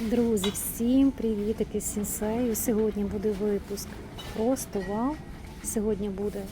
Друзі, всім привітики з сінсею. Сьогодні буде випуск просто вау. Сьогодні буде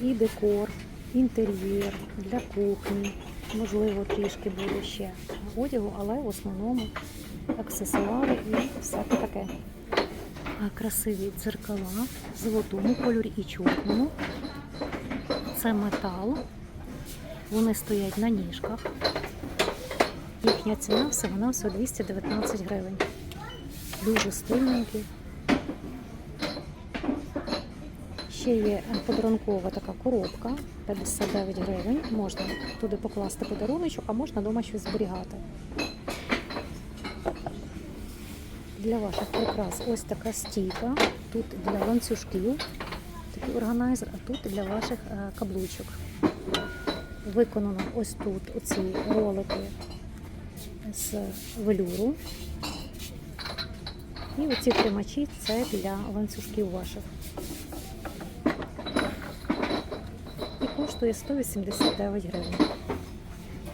і декор, інтер'єр для кухні. Можливо, трішки буде ще одягу, але в основному аксесуари і всяке таке. Красиві дзеркала в золотому кольорі і чорному. Це метал. Вони стоять на ніжках. Їхня ціна всього на все 219 гривень. Дуже стильненький. Ще є подарункова така коробка 59 гривень. Можна туди покласти подаруночок, а можна вдома щось зберігати. Для ваших прикрас ось така стійка. Тут для ланцюжків такий органайзер, а тут для ваших е, каблучок. Виконано ось тут оці ролики з велюру. І оці тримачі це для ланцюжків ваших. І коштує 189 гривень.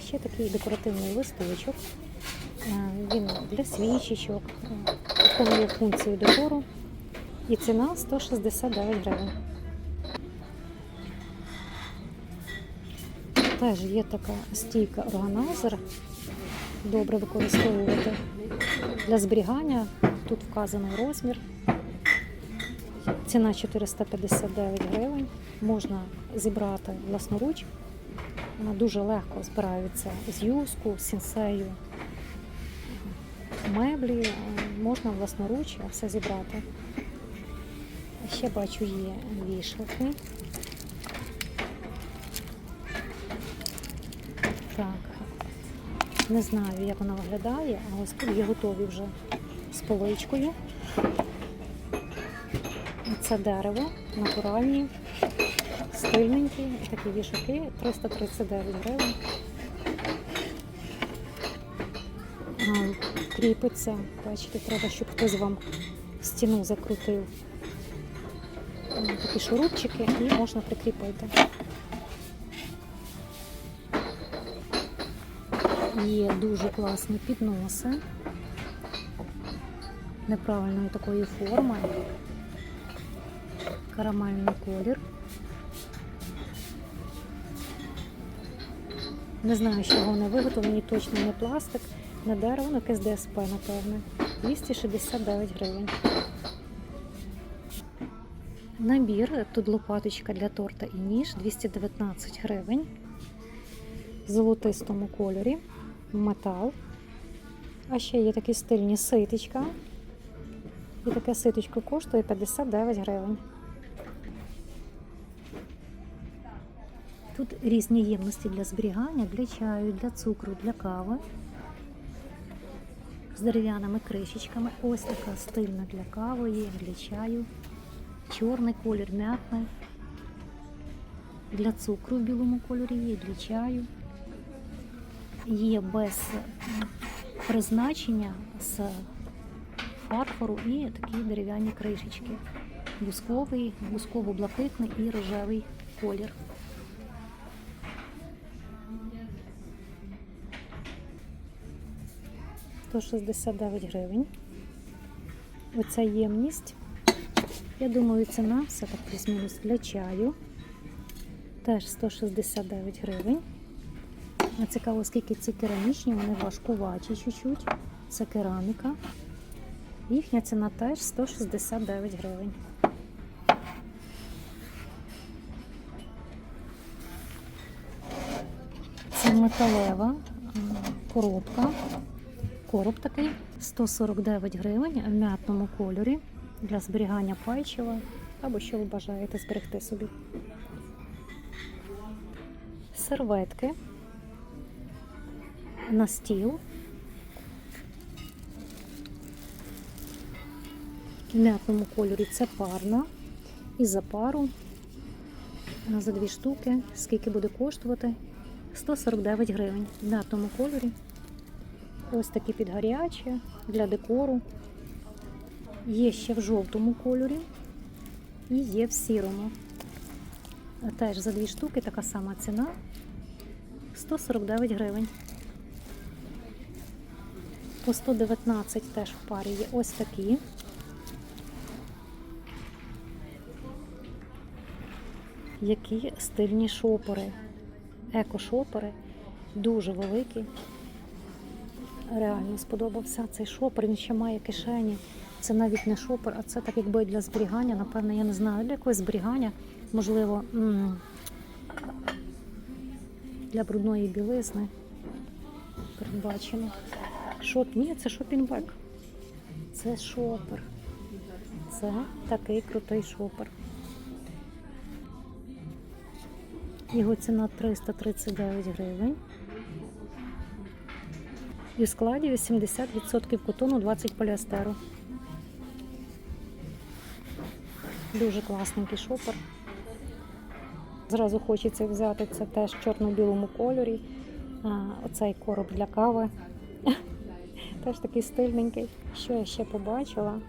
Ще такий декоративний листочок. Е, Він для свічечок, е, виконує функцію декору. І ціна 169 гривень. Теж є така стійка органайзер добре використовувати для зберігання. Тут вказаний розмір. Ціна 459 гривень. Можна зібрати власноруч. Вона дуже легко збираються з юску, з сінсею, меблі. Можна власноруч все зібрати. Ще бачу є вішалки. Так, не знаю, як вона виглядає, а ось тут є готові вже з поличкою. Це дерево, натуральні, стильненькі, такі вішаки 339 гривень. Кріпиться, бачите, треба, щоб хтось вам стіну закрутив. Такі шурупчики і можна прикріпити. Є дуже класні підноси неправильної такої форми. Карамельний колір. Не знаю, з чого вони виготовлені, точно не пластик, не дерево, ну якесь ДСП, напевне. 269 гривень. Набір, тут лопаточка для торта і ніж 219 гривень. В золотистому кольорі метал. А ще є такі стильні ситочка. І таке ситочко коштує 59 гривень. Тут різні ємності для зберігання, для чаю, для цукру, для кави. З дерев'яними кришечками. Ось така стильна для кави є, для чаю. Чорний колір, м'ятний. Для цукру в білому кольорі є, для чаю є без призначення з фарфору і такі дерев'яні кришечки. Бусковий, бусково-блакитний і рожевий колір. То 69 гривень. Оця ємність. Я думаю, ціна все так плюс-мінус для чаю. Теж 169 гривень. Цікаво, скільки ці керамічні, вони важкувачі чуть-чуть. Це кераміка. Їхня ціна теж 169 гривень. Це металева коробка. Короб такий 149 гривень в м'ятному кольорі для зберігання печива або що ви бажаєте зберегти собі. Серветки на стіл. В м'ятному кольорі це парна. І за пару а за дві штуки, скільки буде коштувати? 149 гривень. В м'ятному кольорі. Ось такі підгарячі для декору. Є ще в жовтому кольорі і є в сірому. Теж за дві штуки така сама ціна 149 гривень. По 119 теж в парі є ось такі. Які стильні шопери. Еко-шопери, дуже великі. Реально сподобався цей шопер. Він ще має кишені. Це навіть не шопер, а це так якби для зберігання. Напевно, я не знаю, для якогось зберігання, можливо, для брудної білизни передбачено. Шоп... Ні, це шопінбек. Це шопер. Це такий крутий шопер. Його ціна 339 гривень. І в складі 80% котону, 20 поліестеру. Дуже класненький шопер. Зразу хочеться взяти це теж в чорно-білому кольорі. Оцей короб для кави. Теж такий стильненький. Що я ще побачила?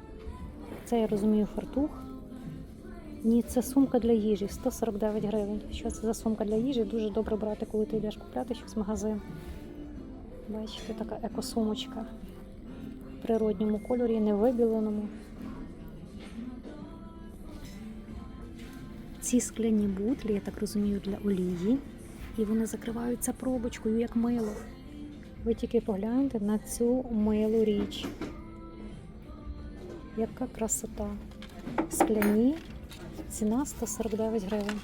Це я розумію фартух. Ні, це сумка для їжі, 149 гривень. Що це за сумка для їжі? Дуже добре брати, коли ти йдеш купляти щось в магазин. Бачите, така екосумочка в природньому кольорі, не вибіленому. Ці скляні бутлі, я так розумію, для олії. І вони закриваються пробочкою, як мило. Ви тільки погляньте на цю милу річ. Яка красота. Скляні, ціна 149 гривень.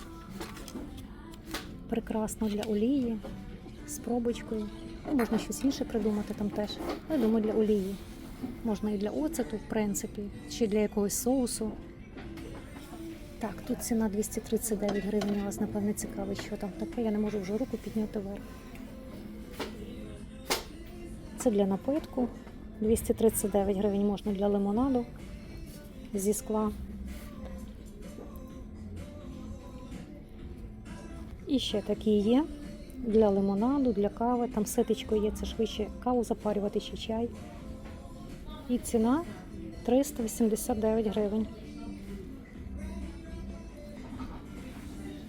Прекрасно для олії, з пробочкою. Ну, можна щось інше придумати там теж. Я думаю, для олії. Можна і для оцету, в принципі, чи для якогось соусу. Так, тут ціна 239 гривень. Вас напевне цікавить, що там таке. Я не можу вже руку підняти вверх. Це для напитку. 239 гривень можна для лимонаду зі скла. І ще такі є для лимонаду, для кави. Там ситечко є, це швидше каву запарювати чи чай. І ціна 389 гривень.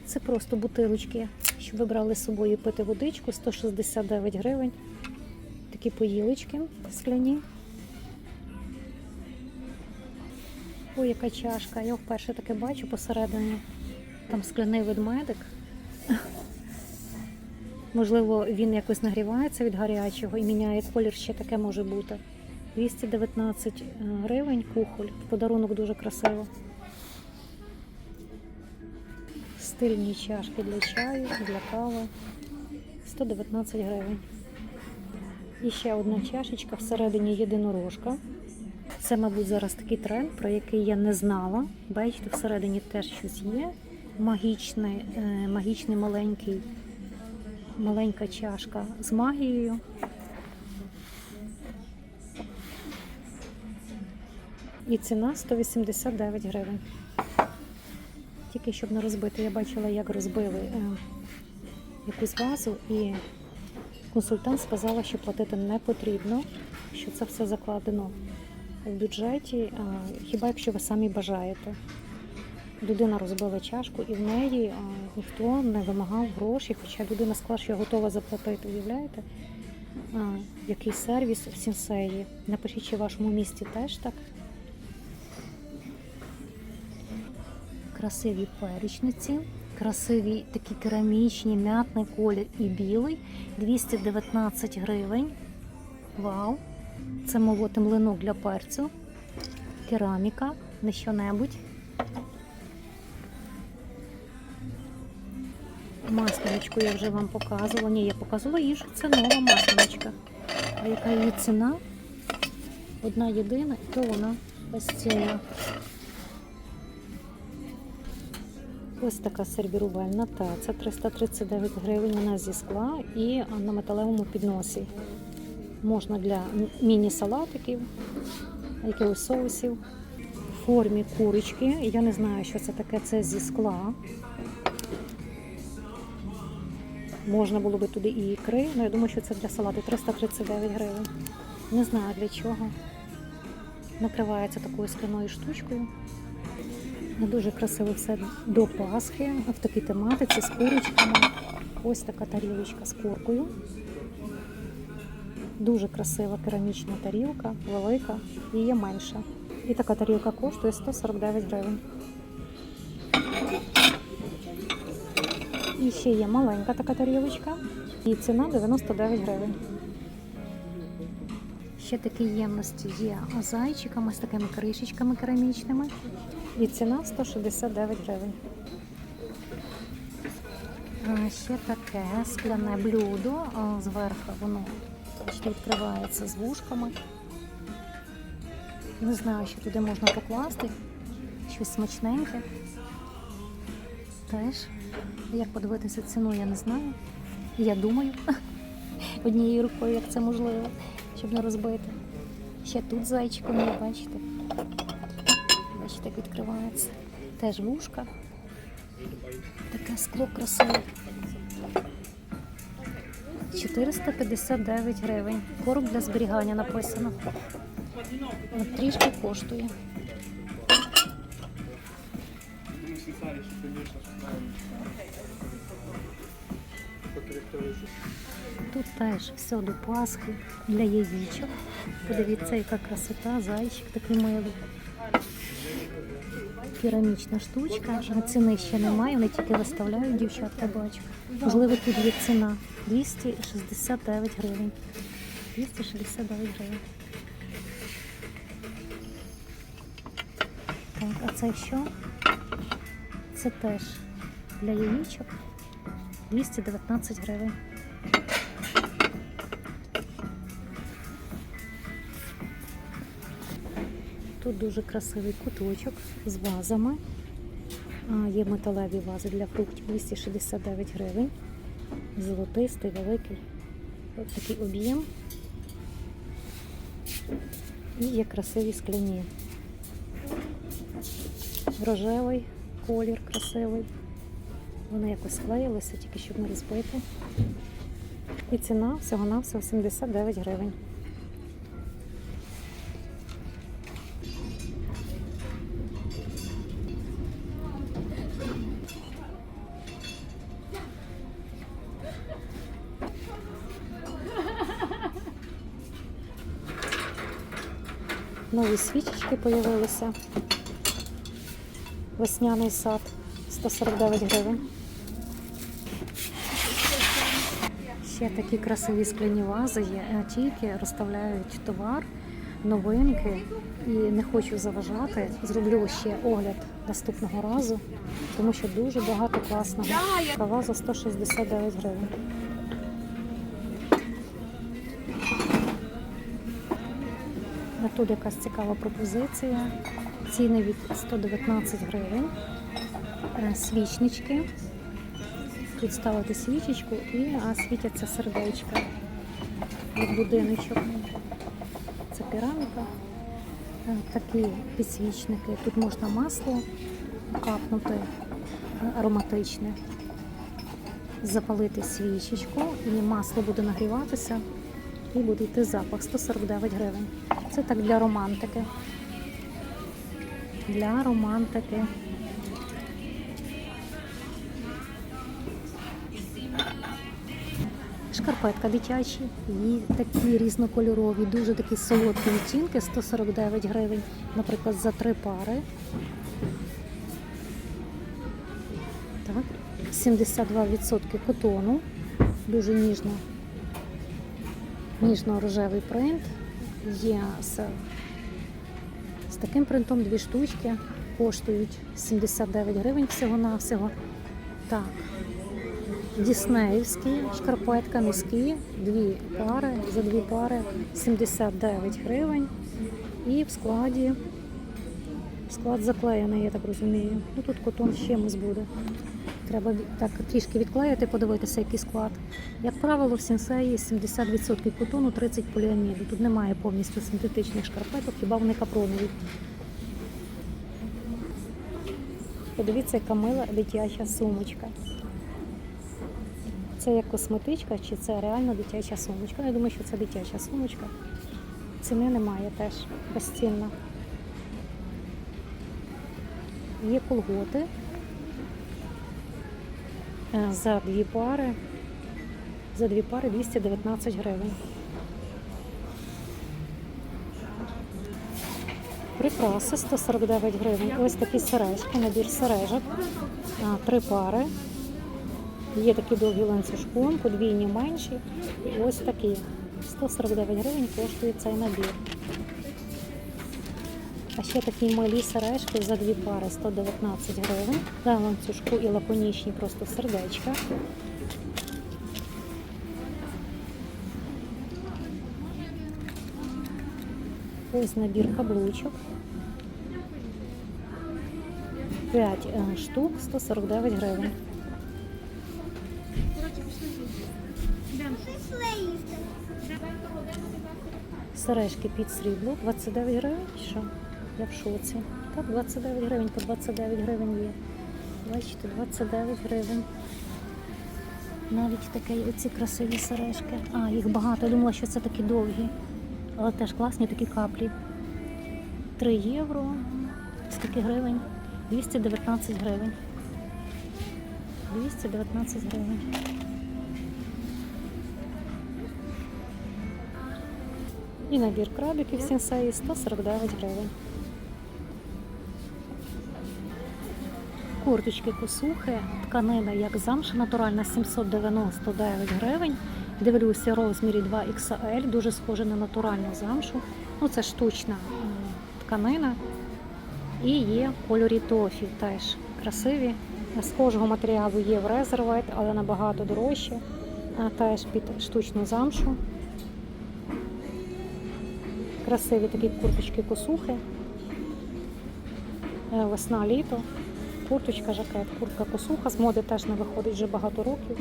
Це просто бутилочки, щоб ви брали з собою пити водичку, 169 гривень. Такі поїлочки скляні. Ой, яка чашка. Я вперше таке бачу посередині. Там скляний ведмедик. Можливо, він якось нагрівається від гарячого і міняє колір, ще таке може бути. 219 гривень кухоль. В подарунок дуже красиво. Стильні чашки для чаю, для кави. 119 гривень. І ще одна чашечка всередині єдинорожка. Це, мабуть, зараз такий тренд, про який я не знала. Бачите, всередині теж щось є. Магічний, е, магічний маленький, маленька чашка з магією. І ціна 189 гривень. Тільки щоб не розбити. Я бачила, як розбили е, якусь вазу, і консультант сказала, що платити не потрібно, що це все закладено в бюджеті, хіба якщо ви самі бажаєте. Людина розбила чашку і в неї ніхто не вимагав грошей, хоча людина сказала, що готова заплатити. Уявляєте? Який сервіс в сінсеї. Напишіть, чи в вашому місті теж так. Красиві перечниці, красиві такі керамічні, м'ятний колір і білий. 219 гривень. Вау! Це молоти млинок для перцю. Кераміка, не що-небудь. Масляночку я вже вам показувала. Ні, я показувала їжу. Це нова масляночка. А яка її ціна? Одна єдина, і то вона безцінна. Ось така сервірувальна таця, 339 гривень вона зі скла і на металевому підносі. Можна для міні-салатиків, якихось соусів. В формі курочки. Я не знаю, що це таке, це зі скла. Можна було би туди і ікри, але я думаю, що це для салату 339 гривень. Не знаю для чого. Накривається такою скляною штучкою. Дуже красиво все до Пасхи, в такій тематиці з курочками. Ось така тарілочка з куркою. Дуже красива керамічна тарілка, велика і є менша. І така тарілка коштує 149 гривень. І ще є маленька така тарілочка. І ціна 99 гривень. Ще такі ємності є зайчиками, з такими кришечками керамічними. І ціна 169 гривень. Ще таке скляне блюдо. Зверху воно відкривається з вушками. Не знаю, що туди можна покласти. Щось смачненьке. Теж, як подивитися ціну, я не знаю. Я думаю, однією рукою, як це можливо, щоб не розбити. Ще тут зайчиком є, бачите. Як відкривається. Теж вушка. Таке скло красиве. 459 гривень. Короб для зберігання написано. От Трішки коштує. Тут теж все до Пасхи для яєчок. Подивіться, яка красота, зайчик такий милий. Керамічна штучка, а ціни ще немає, вони тільки виставляють дівчатка, бачу. Можливо, тут є ціна 269 гривень. 269 гривень. Так, а це що? Це теж для яєчок 219 гривень. Тут дуже красивий куточок з вазами. Є металеві вази для фруктів 269 гривень. Золотистий, великий. Ось такий об'єм. І є красиві скляні. Рожевий колір красивий. Вони якось склеїлися, тільки щоб не розбити. І ціна всього-навсього 79 гривень. Нові свічечки з'явилися. Весняний сад 149 гривень. Ще такі красиві скляні вази є. Е, Тільки розставляють товар, новинки. І не хочу заважати. Зроблю ще огляд наступного разу, тому що дуже багато класного. Така ваза 169 гривень. А тут якась цікава пропозиція. Ціни від 119 гривень. Е, Свічнички. Тут ставити свічечку і а, світяться сердечка від будиночок. Це кераміка. Е, Такі підсвічники. Тут можна масло капнути е, ароматичне, запалити свічечку, і масло буде нагріватися і буде йти запах 149 гривень. Це так для романтики. Для романтики. Шкарпетка дитячі, і такі різнокольорові, дуже такі солодкі відтінки, 149 гривень, наприклад, за три пари. Так, 72% котону, дуже ніжно, ніжно-рожевий принт. Є з, з таким принтом дві штучки, коштують 79 гривень всього-навсього. Так, Діснеївські шкарпетка міські, дві пари, за дві пари 79 гривень. І в складі склад заклеєний, я так розумію. Ну тут котон чимось буде. Треба так трішки відклеїти, подивитися, який склад. Як правило, в сенсеї 70% котону, 30 поліаміду. Тут немає повністю синтетичних шкарпеток, хіба вони капронові. Подивіться, яка мила дитяча сумочка. Це як косметичка, чи це реально дитяча сумочка? Я думаю, що це дитяча сумочка. Ціни немає теж безцінна. Є колготи Е, за дві пари. За дві пари 219 гривень. Прикраси 149 гривень. Ось такі сережки, набір сережок. Три пари. Є такі довгі ланцюжком, подвійні менші. Ось такі. 149 гривень коштує цей набір. Ще такі малі сережки за дві пари 119 гривень. На ланцюжку і лаконічні просто сердечка. Ось набір каблучок. 5 штук 149 гривень. Сережки під срібло 29 гривень. Що? Я в шоці. Так, 29 гривень, по 29 гривень є. Бачите, 29 гривень. Навіть такі оці красиві сережки. А, їх багато. Я думала, що це такі довгі. Але теж класні такі каплі. 3 євро. Скільки гривень? 219 гривень. 219 гривень. І набір крабиків сенсеї 149 гривень. Курточки косухи, тканина як замша натуральна 799 гривень. Дивлюся, розмірі 2XL, дуже схоже на натуральну замшу. Ну, це штучна тканина. І є кольорі тофі теж красиві. Схожого матеріалу є в резервет, але набагато дорожче. Теж під штучну замшу. Красиві такі курточки косухи. Е, Весна, літо. Курточка, жакет, куртка косуха. З моди теж не виходить вже багато років.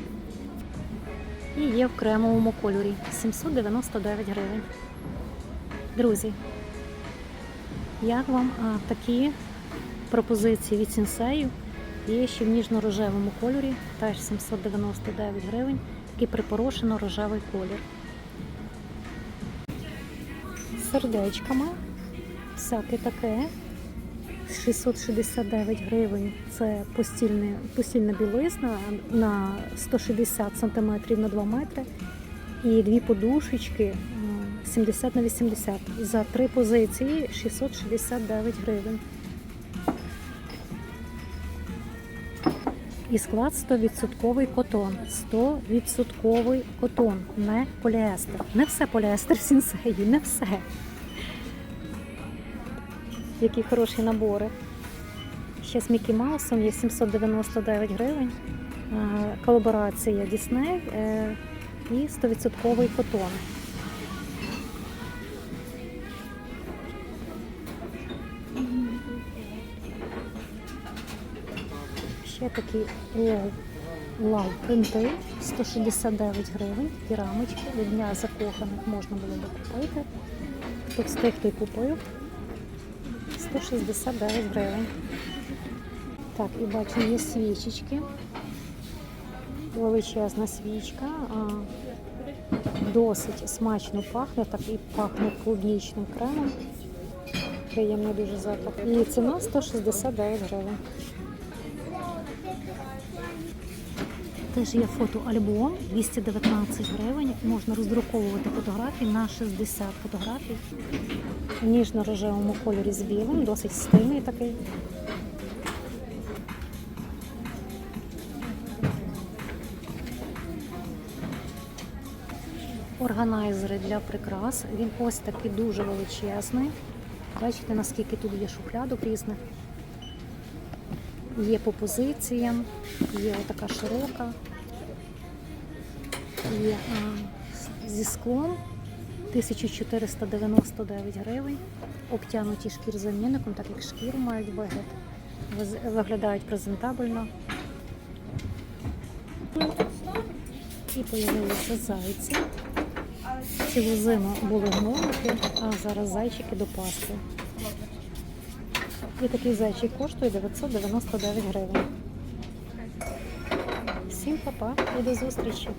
І є в кремовому кольорі 799 гривень. Друзі, як вам а, такі пропозиції від сенсею? Є ще в ніжно-рожевому кольорі, теж 799 гривень, такий припорошено рожевий колір. Сердечками, всяке таке. 669 гривень це постільне, постільна білизна на 160 см на 2 метри. І дві подушечки 70 на 80 за три позиції 669 гривень. І склад 100% котон. 100% котон, не поліестер. Не все поліестер сінсеї, не все. Які хороші набори. Ще з Мікі Маусом є 799 гривень. Колаборація Дісней і 100% котон. Ще такі лав принти 169 гривень. Такі рамочки від дня закоханих можна було би купити. Хто встиг, купив. 169 гривень. Так, і бачу, є свічечки. Величезна свічка. Досить смачно пахне, так і пахне клубнічним кремом. Приємний дуже запах. І ціна 169 гривень. Теж є фотоальбом 219 гривень. Можна роздруковувати фотографії на 60 фотографій. В ніжно-рожевому кольорі з білим, досить стильний такий. Органайзери для прикрас. Він ось такий дуже величезний. Бачите, наскільки тут є шухлядок різних. Є по позиціям, є така широка, є а, зі склом 1499 гривень. Обтянуті шкірзамінником, так як шкіру мають вигляд. Виглядають презентабельно. І появилися зайці. Цілу зиму були гномики, а зараз зайчики до Пасхи. І такий зайчик коштує 999 гривень. Всім па-па і до зустрічі!